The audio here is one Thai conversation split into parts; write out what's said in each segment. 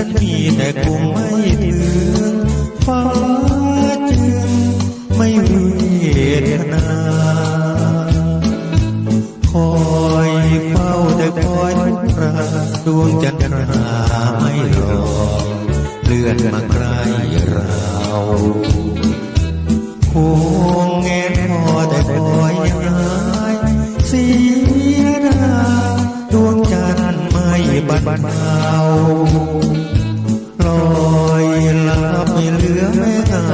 ฉันมีแต่คงไม่ถึงฟ้าจึงไม่เวทนา คอยเฝ้าแต่คอยทุกราดวงจันทราไม่รอเลื่อนมาใกล้เราคงแงนพอแต่คอยยังหายเสียดาดวงจันทร์ไม่บันเบา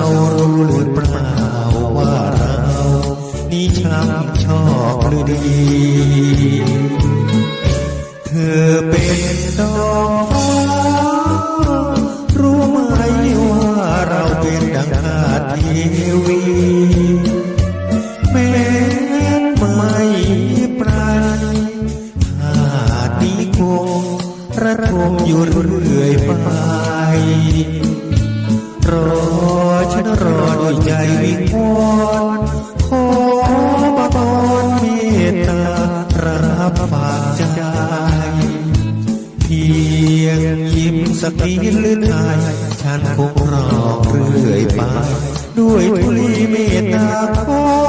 รู้หรือเปล่าว่าเรานี่ช้ำชอบหรือดี เธอเป็นดอกฟ้ารู้ไหมว่าเราเป็นดังขาเทวีแม้ไม่ปราณีหาดนี้คงระทมอยู่เรื่อยไปรอ ใจวิงวอนขอบังอ่อนเมตตารับฝากใจเพียงยิ้มสักทีหรือไทยฉันคงรอเรื่อยไป ด้วยทุลีเมตตาขอ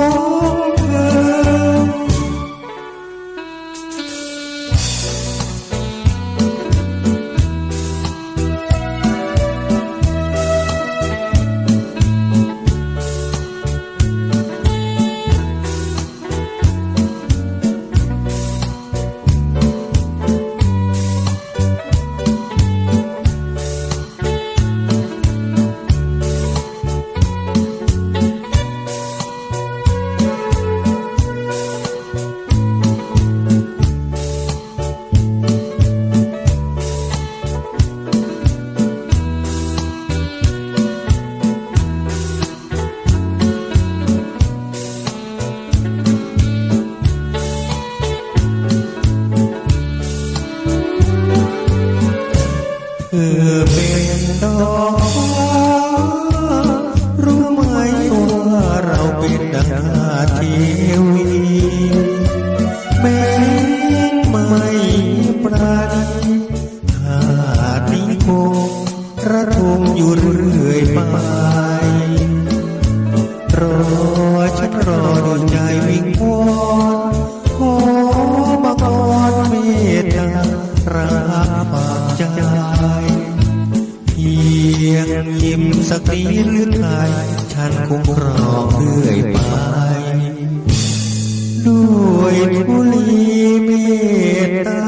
อยู่เรื่อยไปรอฉันรอด้วยใจวิงวอนขอบังอ่อนเมตตารับฝากใจเพียงยิ้มสักทีหรือไทยฉันคงรอเรื่อยไป ด้วยทุลีเมตตา